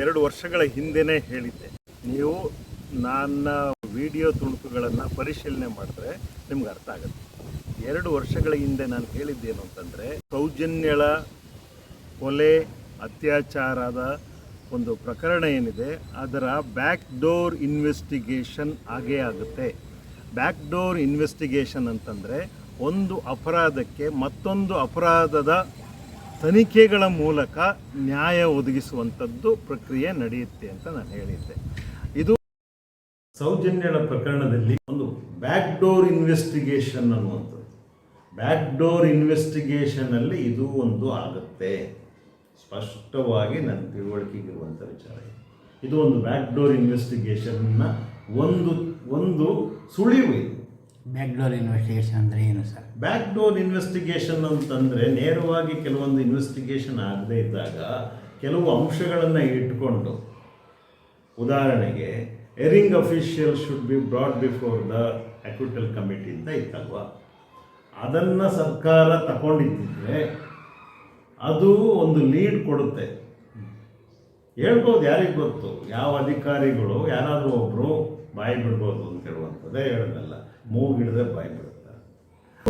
ಎರಡು ವರ್ಷಗಳ ಹಿಂದೆನೇ ಹೇಳಿದ್ದೆ. ನೀವು ನನ್ನ ವಿಡಿಯೋ ತುಣುಕುಗಳನ್ನು ಪರಿಶೀಲನೆ ಮಾಡಿದ್ರೆ ನಿಮ್ಗೆ ಅರ್ಥ ಆಗುತ್ತೆ. ಎರಡು ವರ್ಷಗಳ ಹಿಂದೆ ನಾನು ಹೇಳಿದ್ದೇನು ಅಂತಂದರೆ, ಸೌಜನ್ಯಳ ಕೊಲೆ, ಅತ್ಯಾಚಾರದ ಒಂದು ಪ್ರಕರಣ ಏನಿದೆ, ಅದರ ಬ್ಯಾಕ್ ಡೋರ್ ಇನ್ವೆಸ್ಟಿಗೇಷನ್ ಆಗೇ ಆಗುತ್ತೆ. ಬ್ಯಾಕ್ ಡೋರ್ ಇನ್ವೆಸ್ಟಿಗೇಷನ್ ಅಂತಂದರೆ, ಒಂದು ಅಪರಾಧಕ್ಕೆ ಮತ್ತೊಂದು ಅಪರಾಧದ ತನಿಖೆಗಳ ಮೂಲಕ ನ್ಯಾಯ ಒದಗಿಸುವಂಥದ್ದು ಪ್ರಕ್ರಿಯೆ ನಡೆಯುತ್ತೆ ಅಂತ ನಾನು ಹೇಳಿದ್ದೆ. ಇದು ಸೌಜನ್ಯಗಳ ಪ್ರಕರಣದಲ್ಲಿ ಒಂದು ಬ್ಯಾಕ್ ಡೋರ್ ಇನ್ವೆಸ್ಟಿಗೇಷನ್ ಅನ್ನುವಂಥದ್ದು. ಬ್ಯಾಕ್ ಡೋರ್ ಇನ್ವೆಸ್ಟಿಗೇಷನಲ್ಲಿ ಇದು ಒಂದು ಆಗುತ್ತೆ. ಸ್ಪಷ್ಟವಾಗಿ ನನ್ನ ತಿಳುವಳಿಕೆಗಿರುವಂಥ ವಿಚಾರ ಇದು. ಒಂದು ಬ್ಯಾಕ್ ಡೋರ್ ಇನ್ವೆಸ್ಟಿಗೇಷನ್ನ ಒಂದು ಒಂದು ಸುಳಿವು ಬ್ಯಾಕ್ ಡೋರ್ ಇನ್ವೆಸ್ಟಿಗೇಷನ್ ಅಂದರೆ ಏನು ಸರ್? ಬ್ಯಾಕ್ ಡೋರ್ ಇನ್ವೆಸ್ಟಿಗೇಷನ್ ಅಂತಂದರೆ ನೇರವಾಗಿ ಕೆಲವೊಂದು ಇನ್ವೆಸ್ಟಿಗೇಷನ್ ಆಗದೇ ಇದ್ದಾಗ ಕೆಲವು ಅಂಶಗಳನ್ನು ಇಟ್ಕೊಂಡು. ಉದಾಹರಣೆಗೆ erring official should be brought before the acquittal committee ಅಂತ ಇತ್ತಲ್ವ? ಅದನ್ನು ಸರ್ಕಾರ ತಗೊಂಡಿದ್ದಿದ್ರೆ ಅದು ಒಂದು ಲೀಡ್ ಕೊಡುತ್ತೆ. ಹೇಳ್ಬೋದು ಯಾರಿಗೆ ಗೊತ್ತು? ಯಾವ ಅಧಿಕಾರಿಗಳು? ಯಾರಾದರೂ ಒಬ್ಬರು ಬಾಯಿ ಬಿಡ್ಬೋದು ಅಂತ ಹೇಳುವಂಥದ್ದೇ ಹೇಳೋದಲ್ಲ. ಮೂಗಿಡಿದ್ರೆ ಬಾಯಿ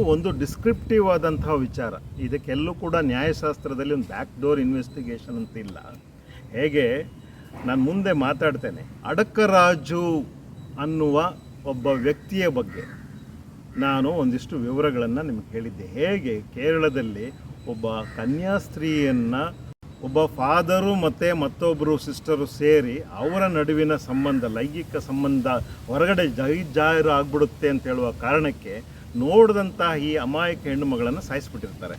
ಒಂದು ಡಿಸ್ಕ್ರಿಪ್ಟಿವ್ ಆದಂತಹ ವಿಚಾರ. ಇದಕ್ಕೆಲ್ಲೂ ಕೂಡ ನ್ಯಾಯಶಾಸ್ತ್ರದಲ್ಲಿ ಒಂದು ಬ್ಯಾಕ್ ಡೋರ್ ಇನ್ವೆಸ್ಟಿಗೇಷನ್ ಅಂತ ಇಲ್ಲ. ಹೇಗೆ? ನಾನು ಮುಂದೆ ಮಾತಾಡ್ತೇನೆ. ಅಡಕರಾಜು ಅನ್ನುವ ಒಬ್ಬ ವ್ಯಕ್ತಿಯ ಬಗ್ಗೆ ನಾನು ಒಂದಿಷ್ಟು ವಿವರಗಳನ್ನು ನಿಮಗೆ ಹೇಳಿದ್ದೆ. ಹೇಗೆ? ಕೇರಳದಲ್ಲಿ ಒಬ್ಬ ಕನ್ಯಾಸ್ತ್ರೀಯನ್ನು ಒಬ್ಬ ಫಾದರು ಮತ್ತು ಮತ್ತೊಬ್ಬರು ಸಿಸ್ಟರು ಸೇರಿ ಅವರ ನಡುವಿನ ಸಂಬಂಧ, ಲೈಂಗಿಕ ಸಂಬಂಧ ಹೊರಗಡೆ ಜೈ ಜಾಹೀರು ಆಗ್ಬಿಡುತ್ತೆ ಅಂತ ಹೇಳುವ ಕಾರಣಕ್ಕೆ ನೋಡಿದಂತಹ ಈ ಅಮಾಯಕ ಹೆಣ್ಣು ಸಾಯಿಸ್ಬಿಟ್ಟಿರ್ತಾರೆ.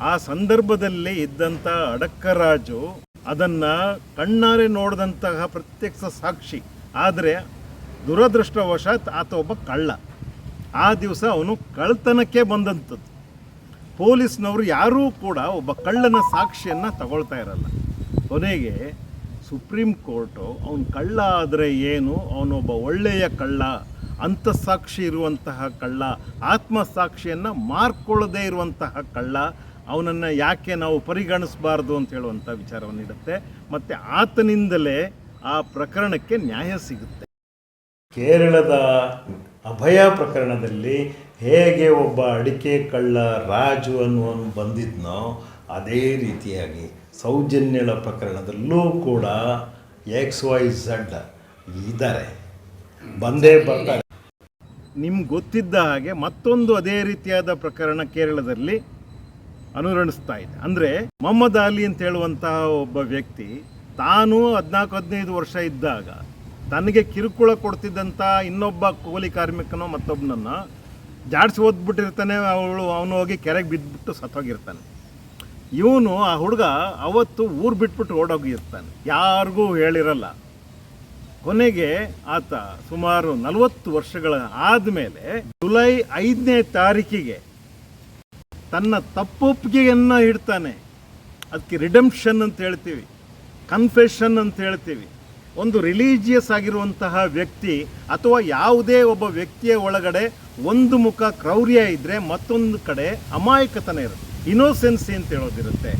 ಆ ಸಂದರ್ಭದಲ್ಲಿ ಇದ್ದಂಥ ಅಡಕ್ಕರಾಜು ಅದನ್ನು ಕಣ್ಣಾರೆ ನೋಡಿದಂತಹ ಪ್ರತ್ಯಕ್ಷ ಸಾಕ್ಷಿ. ಆದರೆ ದುರದೃಷ್ಟವಶಾತ್ ಆತ ಒಬ್ಬ ಕಳ್ಳ. ಆ ದಿವಸ ಅವನು ಕಳ್ತನಕ್ಕೆ ಬಂದಂಥದ್ದು ಪೊಲೀಸ್ನವರು ಯಾರೂ ಕೂಡ ಒಬ್ಬ ಕಳ್ಳನ ಸಾಕ್ಷಿಯನ್ನು ತಗೊಳ್ತಾ ಇರಲ್ಲ. ಕೊನೆಗೆ ಸುಪ್ರೀಂ ಕೋರ್ಟು ಅವನು ಕಳ್ಳ ಆದರೆ ಏನು ಅವನೊಬ್ಬ ಒಳ್ಳೆಯ ಕಳ್ಳ ಅಂತಃಸಾಕ್ಷಿ ಇರುವಂತಹ ಕಳ್ಳ, ಆತ್ಮಸಾಕ್ಷಿಯನ್ನು ಮಾರ್ಕೊಳ್ಳದೇ ಇರುವಂತಹ ಕಳ್ಳ, ಅವನನ್ನು ಯಾಕೆ ನಾವು ಪರಿಗಣಿಸಬಾರ್ದು ಅಂತ ಹೇಳುವಂಥ ವಿಚಾರವನ್ನು ನೀಡುತ್ತೆ. ಮತ್ತು ಆತನಿಂದಲೇ ಆ ಪ್ರಕರಣಕ್ಕೆ ನ್ಯಾಯ ಸಿಗುತ್ತೆ. ಕೇರಳದ ಅಭಯ ಪ್ರಕರಣದಲ್ಲಿ ಹೇಗೆ ಒಬ್ಬ ಅಡಿಕೆ ಕಳ್ಳ ರಾಜು ಅನ್ನುವನು ಬಂದಿದ್ನೋ ಅದೇ ರೀತಿಯಾಗಿ ಸೌಜನ್ಯಳ ಪ್ರಕರಣದಲ್ಲೂ ಕೂಡ ಎಕ್ಸ್ ವೈ ಝಡ್ ಇದ್ದಾರೆ. ಬಂದೇ ಬರ್ತಾರೆ ನಿಮ್ಗೆ ಗೊತ್ತಿದ್ದ ಹಾಗೆ ಮತ್ತೊಂದು ಅದೇ ರೀತಿಯಾದ ಪ್ರಕರಣ ಕೇರಳದಲ್ಲಿ ಅನುರಣಿಸ್ತಾ ಇದೆ. ಅಂದರೆ ಮೊಹಮ್ಮದ್ ಅಲಿ ಅಂತ ಹೇಳುವಂತಹ ಒಬ್ಬ ವ್ಯಕ್ತಿ ತಾನು ಹದಿನಾಲ್ಕು, ಹದಿನೈದು ವರ್ಷ ಇದ್ದಾಗ ತನಗೆ ಕಿರುಕುಳ ಕೊಡ್ತಿದ್ದಂಥ ಇನ್ನೊಬ್ಬ ಕೂಲಿ ಕಾರ್ಮಿಕನೋ ಮತ್ತೊಬ್ಬನನ್ನ ಜಾಡ್ಸಿ ಓದ್ಬಿಟ್ಟಿರ್ತಾನೆ, ಅವಳು ಅವನು ಹೋಗಿ ಕೆರೆಗೆ ಬಿದ್ದುಬಿಟ್ಟು ಸತ್ತೋಗಿರ್ತಾನೆ. ಇವನು ಆ ಹುಡುಗ ಅವತ್ತು ಊರು ಬಿಟ್ಬಿಟ್ಟು ಓಡೋಗಿರ್ತಾನೆ. ಯಾರಿಗೂ ಹೇಳಿರಲ್ಲ. ಕೊನೆಗೆ ಆತ ಸುಮಾರು ನಲವತ್ತು ವರ್ಷಗಳ ಆದಮೇಲೆ ಜುಲೈ ಐದನೇ ತಾರೀಕಿಗೆ ತನ್ನ ತಪ್ಪೊಪ್ಪಿಗೆಯನ್ನು ಇಡ್ತಾನೆ. ಅದಕ್ಕೆ ರಿಡೆಂಪ್ಷನ್ ಅಂತ ಹೇಳ್ತೀವಿ. ಕನ್ಫೆಷನ್ ಅಂತ ಹೇಳ್ತೀವಿ. ಒಂದು ರಿಲೀಜಿಯಸ್ ಆಗಿರುವಂತಹ ವ್ಯಕ್ತಿ ಅಥವಾ ಯಾವುದೇ ಒಬ್ಬ ವ್ಯಕ್ತಿಯ ಒಳಗಡೆ ಒಂದು ಮುಖ ಕ್ರೌರ್ಯ ಇದ್ದರೆ ಮತ್ತೊಂದು ಕಡೆ ಅಮಾಯಕತನ ಇರುತ್ತೆ. ಇನೋಸೆನ್ಸಿ ಅಂತ ಹೇಳೋದಿರುತ್ತೆ.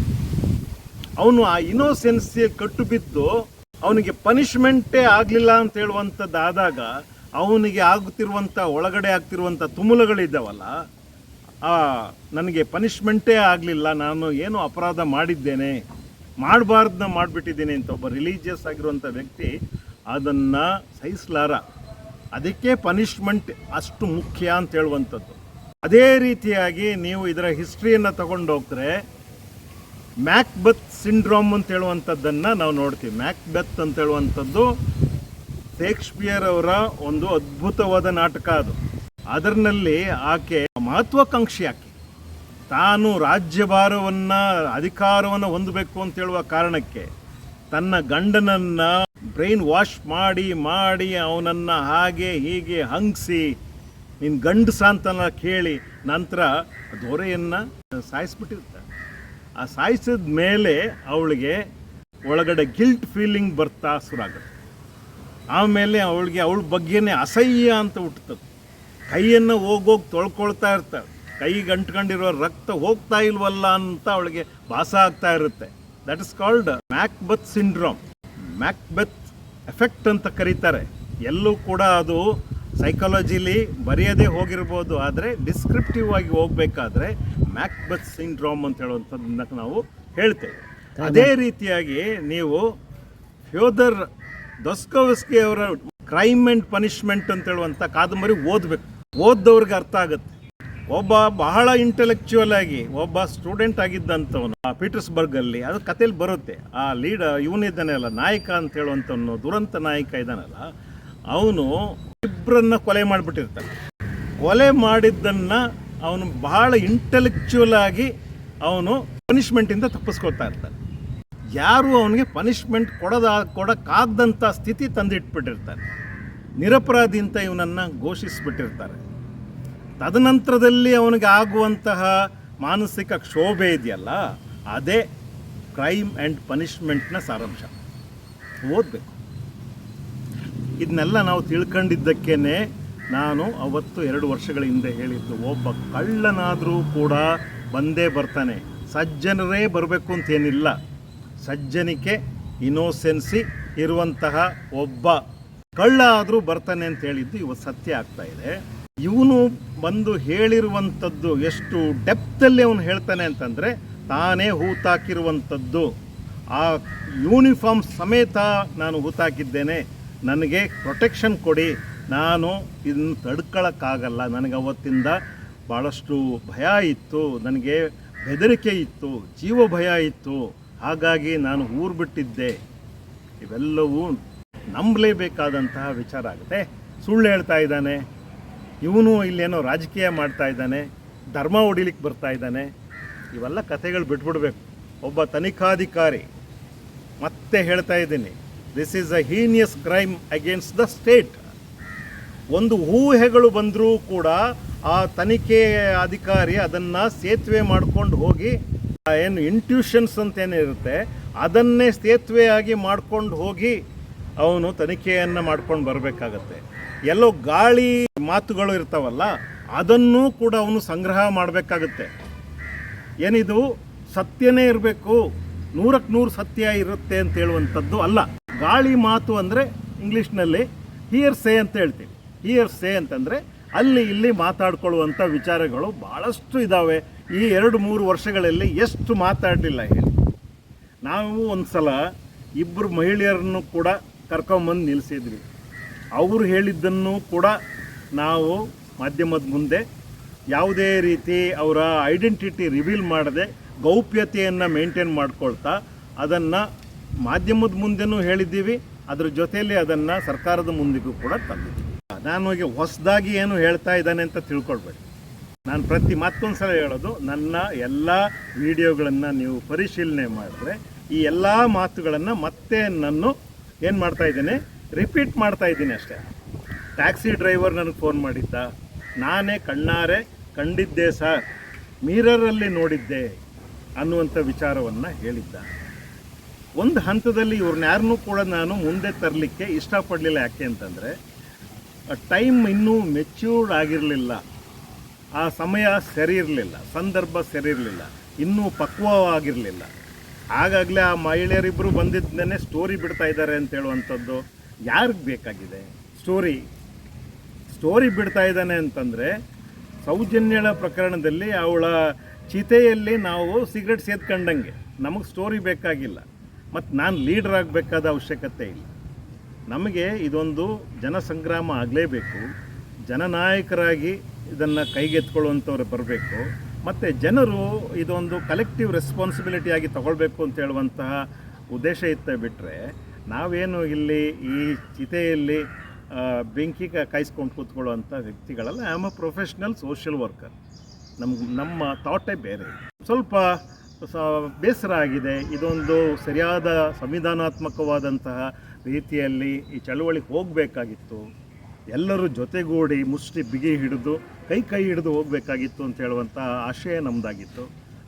ಅವನು ಆ ಇನೋಸೆನ್ಸಿ ಕಟ್ಟು ಬಿದ್ದು ಅವನಿಗೆ ಪನಿಷ್ಮೆಂಟೇ ಆಗಲಿಲ್ಲ ಅಂತ ಹೇಳುವಂಥದ್ದಾದಾಗ ಅವನಿಗೆ ಆಗುತ್ತಿರುವಂಥ ಒಳಗಡೆ ಆಗ್ತಿರುವಂಥ ತುಮುಲಗಳಿದ್ದಾವಲ್ಲ ಆ, ನನಗೆ ಪನಿಷ್ಮೆಂಟೇ ಆಗಲಿಲ್ಲ ನಾನು ಏನು ಅಪರಾಧ ಮಾಡಿದ್ದೇನೆ ಮಾಡಬಾರ್ದನ್ನ ಮಾಡಿಬಿಟ್ಟಿದ್ದೀನಿ ಅಂತ ಒಬ್ಬ ರಿಲೀಜಿಯಸ್ ಆಗಿರುವಂಥ ವ್ಯಕ್ತಿ ಅದನ್ನು ಸಹಿಸಲಾರ. ಅದಕ್ಕೆ ಪನಿಷ್ಮೆಂಟ್ ಅಷ್ಟು ಮುಖ್ಯ ಅಂತ ಹೇಳುವಂಥದ್ದು. ಅದೇ ರೀತಿಯಾಗಿ ನೀವು ಇದರ ಹಿಸ್ಟ್ರಿಯನ್ನು ತಗೊಂಡು ಹೋಗ್ತಾರೆ ಮ್ಯಾಕ್ಬತ್ ಸಿಂಡ್ರೋಮ್ ಅಂತ ಹೇಳುವಂಥದ್ದನ್ನು ನಾವು ನೋಡ್ತೀವಿ. ಮ್ಯಾಕ್ಬೆತ್ ಅಂತ ಹೇಳುವಂಥದ್ದು ಶೇಕ್ಸ್ಪಿಯರ್ ಅವರ ಒಂದು ಅದ್ಭುತವಾದ ನಾಟಕ ಅದು. ಅದರಲ್ಲಿ ಆಕೆ ಮಹತ್ವಾಕಾಂಕ್ಷಿ ಆಕೆ. ತಾನು ರಾಜ್ಯಭಾರವನ್ನು, ಅಧಿಕಾರವನ್ನು ಹೊಂದಬೇಕು ಅಂತ ಹೇಳುವ ಕಾರಣಕ್ಕೆ ತನ್ನ ಗಂಡನನ್ನು ಬ್ರೈನ್ ವಾಶ್ ಮಾಡಿ ಮಾಡಿ ಅವನನ್ನು ಹಾಗೆ ಹೀಗೆ ಹಂಗಿಸಿ ನಿನ್ನ ಗಂಡಸ ಸಾಂತನ ಕೇಳಿ ನಂತರ ದೊರೆಯನ್ನು ಸಾಯಿಸ್ಬಿಟ್ಟಿರ್ತಾಳೆ ಆ ಸಾಯಿಸಿದ ಮೇಲೆ ಅವಳಿಗೆ ಒಳಗಡೆ ಗಿಲ್ಟ್ ಫೀಲಿಂಗ್ ಬರ್ತಾ ಶುರುವಾಗುತ್ತೆ. ಆಮೇಲೆ ಅವಳಿಗೆ ಅವಳ ಬಗ್ಗೆನೇ ಅಸಹ್ಯ ಅಂತ ಹುಟ್ಟುತ್ತದೆ. ಕೈಯನ್ನು ಹೋಗೋಗಿ ತೊಳ್ಕೊಳ್ತಾ ಇರ್ತಾಳೆ. ಕೈಗೆ ಅಂಟ್ಕೊಂಡಿರೋ ರಕ್ತ ಹೋಗ್ತಾ ಇಲ್ವಲ್ಲ ಅಂತ ಅವಳಿಗೆ ಭಾಸ ಆಗ್ತಾ ಇರುತ್ತೆ. That is called Macbeth syndrome Macbeth effect ಅಂತ ಕರೀತಾರೆ. ಎಲ್ಲೂ ಕೂಡ ಅದು ಸೈಕಾಲಜಿಲಿ ಬರೆಯದೇ ಹೋಗಿರ್ಬೋದು, ಆದರೆ ಡಿಸ್ಕ್ರಿಪ್ಟಿವ್ ಆಗಿ ಹೋಗಬೇಕಾದ್ರೆ ಮ್ಯಾಕ್ಬತ್ ಸಿಂಡ್ರೋಮ್ ಅಂತ ಹೇಳುವಂಥದ್ದನ್ನ ನಾವು ಹೇಳ್ತೇವೆ. ಅದೇ ರೀತಿಯಾಗಿ ನೀವು ಫ್ಯೋದರ್ ದೊಸ್ಕೋವಸ್ಕಿ ಅವರ ಕ್ರೈಮ್ ಆ್ಯಂಡ್ ಪನಿಷ್ಮೆಂಟ್ ಅಂತ ಹೇಳುವಂಥ ಕಾದಂಬರಿ ಓದಬೇಕು. ಓದ್ದವ್ರಿಗೆ ಅರ್ಥ ಆಗುತ್ತೆ. ಒಬ್ಬ ಬಹಳ ಇಂಟೆಲೆಕ್ಚುವಲ್ ಆಗಿ, ಒಬ್ಬ ಸ್ಟೂಡೆಂಟ್ ಆಗಿದ್ದಂಥವನು, ಆ ಪೀಟರ್ಸ್ಬರ್ಗ್ ಅಲ್ಲಿ ಅದು ಕಥೆಯಲ್ಲಿ ಬರುತ್ತೆ. ಆ ಲೀಡ ಇವನಿದ್ದಾನೆ ಅಲ್ಲ, ನಾಯಕ ಅಂತ ಹೇಳುವಂಥವನು, ದುರಂತ ನಾಯಕ ಇದ್ದಾನಲ್ಲ, ಅವನು ಇಬ್ಬರನ್ನ ಕೊಲೆ ಮಾಡಿಬಿಟ್ಟಿರ್ತಾನೆ. ಕೊಲೆ ಮಾಡಿದ್ದನ್ನ ಅವನು ಬಹಳ ಇಂಟೆಲೆಕ್ಚುವಲ್ ಆಗಿ ಅವನು ಪನಿಷ್ಮೆಂಟಿಂದ ತಪ್ಪಿಸ್ಕೊಳ್ತಾ ಇರ್ತಾನೆ. ಯಾರು ಅವನಿಗೆ ಪನಿಷ್ಮೆಂಟ್ ಕೊಡದ ಕೊಡಕ್ಕಾಗ್ದಂಥ ಸ್ಥಿತಿ ತಂದಿಟ್ಬಿಟ್ಟಿರ್ತಾನೆ. ನಿರಪರಾಧಿ ಅಂತ ಇವನನ್ನು ಘೋಷಿಸಿಬಿಟ್ಟಿರ್ತಾರೆ. ತದನಂತರದಲ್ಲಿ ಅವನಿಗೆ ಆಗುವಂತಹ ಮಾನಸಿಕ ಕ್ಷೋಭೆ ಇದೆಯಲ್ಲ, ಅದೇ ಕ್ರೈಮ್ ಆ್ಯಂಡ್ ಪನಿಷ್ಮೆಂಟ್ನ ಸಾರಾಂಶ. ಓದಬೇಕು. ಇದನ್ನೆಲ್ಲ ನಾವು ತಿಳ್ಕೊಂಡಿದ್ದಕ್ಕೇ ನಾನು ಅವತ್ತು ಎರಡು ವರ್ಷಗಳ ಹಿಂದೆ ಹೇಳಿದ್ದು, ಒಬ್ಬ ಕಳ್ಳನಾದರೂ ಕೂಡ ಬಂದೇ ಬರ್ತಾನೆ. ಸಜ್ಜನರೇ ಬರಬೇಕು ಅಂತೇನಿಲ್ಲ. ಸಜ್ಜನಿಕೆ ಇನೋಸೆನ್ಸಿ ಇರುವಂತಹ ಒಬ್ಬ ಕಳ್ಳ ಆದರೂ ಬರ್ತಾನೆ ಅಂತ ಹೇಳಿದ್ದು ಇವತ್ತು ಸತ್ಯ ಆಗ್ತಾ ಇದೆ. ಇವನು ಬಂದು ಹೇಳಿರುವಂಥದ್ದು ಎಷ್ಟು ಡೆಪ್ತಲ್ಲಿ ಅವನು ಹೇಳ್ತಾನೆ ಅಂತಂದರೆ, ತಾನೇ ಹೂತಾಕಿರುವಂಥದ್ದು. ಆ ಯೂನಿಫಾರ್ಮ್ ಸಮೇತ ನಾನು ಹೂತಾಕಿದ್ದೇನೆ, ನನಗೆ ಪ್ರೊಟೆಕ್ಷನ್ ಕೊಡಿ, ನಾನು ಇದನ್ನು ತಡ್ಕೊಳಕ್ಕಾಗಲ್ಲ, ನನಗೆ ಅವತ್ತಿಂದ ಭಾಳಷ್ಟು ಭಯ ಇತ್ತು, ನನಗೆ ಬೆದರಿಕೆ ಇತ್ತು, ಜೀವ ಭಯ ಇತ್ತು, ಹಾಗಾಗಿ ನಾನು ಊರು ಬಿಟ್ಟಿದ್ದೆ. ಇವೆಲ್ಲವೂ ನಂಬಲೇಬೇಕಾದಂತಹ ವಿಚಾರ ಆಗುತ್ತೆ. ಸುಳ್ಳು ಹೇಳ್ತಾ ಇದ್ದಾನೆ. ಇವನು ಇಲ್ಲೇನೋ ರಾಜಕೀಯ ಮಾಡ್ತಾ ಇದ್ದಾನೆ, ಧರ್ಮ ಹೊಡಿಲಿಕ್ಕೆ ಬರ್ತಾ ಇದ್ದಾನೆ, ಇವೆಲ್ಲ ಕಥೆಗಳು ಬಿಟ್ಬಿಡ್ಬೇಕು. ಒಬ್ಬ ತನಿಖಾಧಿಕಾರಿ ಮತ್ತೆ ಹೇಳ್ತಾ ಇದ್ದೀನಿ this is a heinous crime against the state ಒಂದು ಊಹೆಗಳು ಬಂದರೂ ಕೂಡ ಆ ತನಿಖೆ ಅಧಿಕಾರಿ ಅದನ್ನು ಸೇತುವೆ ಮಾಡ್ಕೊಂಡು ಹೋಗಿ ಏನು ಇಂಟ್ಯೂಷನ್ಸ್ ಅಂತ ಏನಿರುತ್ತೆ ಅದನ್ನೇ ಸೇತುವೆಯಾಗಿ ಮಾಡ್ಕೊಂಡು ಹೋಗಿ ಅವನು ತನಿಖೆಯನ್ನು ಮಾಡ್ಕೊಂಡು ಬರಬೇಕಾಗತ್ತೆ. ಎಲ್ಲೋ ಗಾಳಿ ಮಾತುಗಳು ಇರ್ತಾವಲ್ಲ, ಅದನ್ನೂ ಕೂಡ ಅವನು ಸಂಗ್ರಹ ಮಾಡಬೇಕಾಗುತ್ತೆ. ಏನಿದು? ಸತ್ಯನೇ ಇರಬೇಕು. ನೂರಕ್ಕೆ ನೂರು ಸತ್ಯ ಇರುತ್ತೆ ಅಂತ ಹೇಳುವಂಥದ್ದು ಅಲ್ಲ. ಗಾಳಿ ಮಾತು ಅಂದರೆ ಇಂಗ್ಲೀಷ್ನಲ್ಲಿ ಹಿಯರ್ ಸೇ ಅಂತ ಹೇಳ್ತೀವಿ. ಹಿಯರ್ ಸೇ ಅಂತಂದರೆ ಅಲ್ಲಿ ಇಲ್ಲಿ ಮಾತಾಡ್ಕೊಳ್ಳುವಂಥ ವಿಚಾರಗಳು ಭಾಳಷ್ಟು ಇದ್ದಾವೆ ಈ ಎರಡು ಮೂರು ವರ್ಷಗಳಲ್ಲಿ ಎಷ್ಟು ಮಾತಾಡಲಿಲ್ಲ ಹೇಳಿ. ನಾವು ಒಂದು ಸಲ ಇಬ್ಬರು ಮಹಿಳೆಯರನ್ನು ಕೂಡ ಕರ್ಕೊಂಬಂದು ನಿಲ್ಲಿಸಿದ್ವಿ ಅವರು ಹೇಳಿದ್ದನ್ನು ಕೂಡ ನಾವು ಮಾಧ್ಯಮದ ಮುಂದೆ ಯಾವುದೇ ರೀತಿ ಅವರ ಐಡೆಂಟಿಟಿ ರಿವೀಲ್ ಮಾಡದೆ ಗೌಪ್ಯತೆಯನ್ನು ಮೇಂಟೈನ್ ಮಾಡ್ಕೊಳ್ತಾ ಅದನ್ನು ಮಾಧ್ಯಮದ ಮುಂದೆನೂ ಹೇಳಿದ್ದೀವಿ, ಅದರ ಜೊತೆಯಲ್ಲಿ ಅದನ್ನು ಸರ್ಕಾರದ ಮುಂದಿಗೂ ಕೂಡ ತಂದಿದ್ದೀವಿ. ನಾನು ಹೋಗಿ ಹೊಸದಾಗಿ ಏನು ಹೇಳ್ತಾ ಇದ್ದಾನೆ ಅಂತ ತಿಳ್ಕೊಳ್ಬೇಡಿ. ನಾನು ಪ್ರತಿ ಮತ್ತೊಂದು ಸಲ ಹೇಳೋದು, ನನ್ನ ಎಲ್ಲ ವಿಡಿಯೋಗಳನ್ನು ನೀವು ಪರಿಶೀಲನೆ ಮಾಡಿದ್ರೆ ಈ ಎಲ್ಲ ಮಾತುಗಳನ್ನು ಮತ್ತೆ ನಾನು ಏನು ಮಾಡ್ತಾ ಇದ್ದೇನೆ ರಿಪೀಟ್ ಮಾಡ್ತಾ ಇದ್ದೀನಿ ಅಷ್ಟೇ. ಟ್ಯಾಕ್ಸಿ ಡ್ರೈವರ್ ನನಗೆ ಫೋನ್ ಮಾಡಿದ್ದ, ನಾನೇ ಕಣ್ಣಾರೆ ಕಂಡಿದ್ದೆ ಸರ್ ಮೀರರಲ್ಲಿ ನೋಡಿದ್ದೆ ಅನ್ನುವಂಥ ವಿಚಾರವನ್ನು ಹೇಳಿದ್ದ. ಒಂದು ಹಂತದಲ್ಲಿ ಇವ್ರನ್ನ ಯಾರನ್ನೂ ಕೂಡ ನಾನು ಮುಂದೆ ತರಲಿಕ್ಕೆ ಇಷ್ಟಪಡಲಿಲ್ಲ. ಯಾಕೆ ಅಂತಂದರೆ ಟೈಮ್ ಇನ್ನೂ ಮೆಚ್ಯೂರ್ಡ್ ಆಗಿರಲಿಲ್ಲ. ಆ ಸಮಯ ಸರಿ ಇರಲಿಲ್ಲ, ಸಂದರ್ಭ ಸರಿ ಇರಲಿಲ್ಲ, ಇನ್ನೂ ಪಕ್ವವಾಗಿರಲಿಲ್ಲ. ಆಗಾಗಲೇ ಆ ಮಹಿಳೆಯರಿಬ್ಬರು ಬಂದಿದ್ದೇನೆ ಸ್ಟೋರಿ ಬಿಡ್ತಾ ಇದ್ದಾರೆ ಅಂತ ಹೇಳುವಂಥದ್ದು. ಯಾರಿಗೆ ಬೇಕಾಗಿದೆ? ಸ್ಟೋರಿ ಸ್ಟೋರಿ ಬಿಡ್ತಾ ಇದ್ದಾನೆ ಅಂತಂದರೆ ಸೌಜನ್ಯಳ ಪ್ರಕರಣದಲ್ಲಿ ಅವಳ ಚಿತೆಯಲ್ಲಿ ನಾವು ಸಿಗರೆಟ್ ಸೇದ್ಕೊಂಡಂಗೆ ನಮಗೆ ಸ್ಟೋರಿ ಬೇಕಾಗಿಲ್ಲ. ಮತ್ತು ನಾನು ಲೀಡರ್ ಆಗಬೇಕಾದ ಅವಶ್ಯಕತೆ ಇಲ್ಲ. ನಮಗೆ ಇದೊಂದು ಜನಸಂಗ್ರಾಮ ಆಗಲೇಬೇಕು. ಜನನಾಯಕರಾಗಿ ಇದನ್ನು ಕೈಗೆತ್ಕೊಳ್ಳುವಂಥವ್ರು ಬರಬೇಕು. ಮತ್ತು ಜನರು ಇದೊಂದು ಕಲೆಕ್ಟಿವ್ ರೆಸ್ಪಾನ್ಸಿಬಿಲಿಟಿಯಾಗಿ ತಗೊಳ್ಬೇಕು ಅಂತ ಹೇಳುವಂತಹ ಉದ್ದೇಶ ಇತ್ತ ಬಿಟ್ಟರೆ ನಾವೇನು ಇಲ್ಲಿ ಈ ಚಿತೆಯಲ್ಲಿ ಬೆಂಕಿ ಕಾಯಿಸ್ಕೊಂಡು ಕೂತ್ಕೊಳ್ಳುವಂಥ ವ್ಯಕ್ತಿಗಳಲ್ಲ am a professional social worker ನಮ್ಗೆ ನಮ್ಮ ಥಾಟೇ ಬೇರೆ. ಸ್ವಲ್ಪ ಬೇಸರ ಆಗಿದೆ. ಇದೊಂದು ಸರಿಯಾದ ಸಂವಿಧಾನಾತ್ಮಕವಾದಂತಹ ರೀತಿಯಲ್ಲಿ ಈ ಚಳುವಳಿ ಹೋಗಬೇಕಾಗಿತ್ತು. ಎಲ್ಲರೂ ಜೊತೆಗೂಡಿ ಮುಷ್ಟಿ ಬಿಗಿ ಹಿಡಿದು, ಕೈ ಕೈ ಹಿಡಿದು ಹೋಗಬೇಕಾಗಿತ್ತು ಅಂತ ಹೇಳುವಂಥ ಆಶಯ ನಮ್ಮದಾಗಿತ್ತು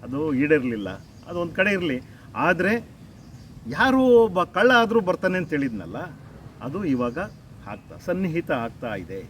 ಅದು ಈಡೇರಲಿಲ್ಲ. ಅದು ಒಂದು ಕಡೆ ಇರಲಿ. ಆದರೆ ಯಾರು ಒಬ್ಬ ಕಳ್ಳ ಆದರೂ ಬರ್ತಾನೆ ಅಂತ ಹೇಳಿದ್ನಲ್ಲ ಅದು ಇವಾಗ ಆಗ್ತಾ ಸನ್ನಿಹಿತ ಆಗ್ತಾ ಇದೆ.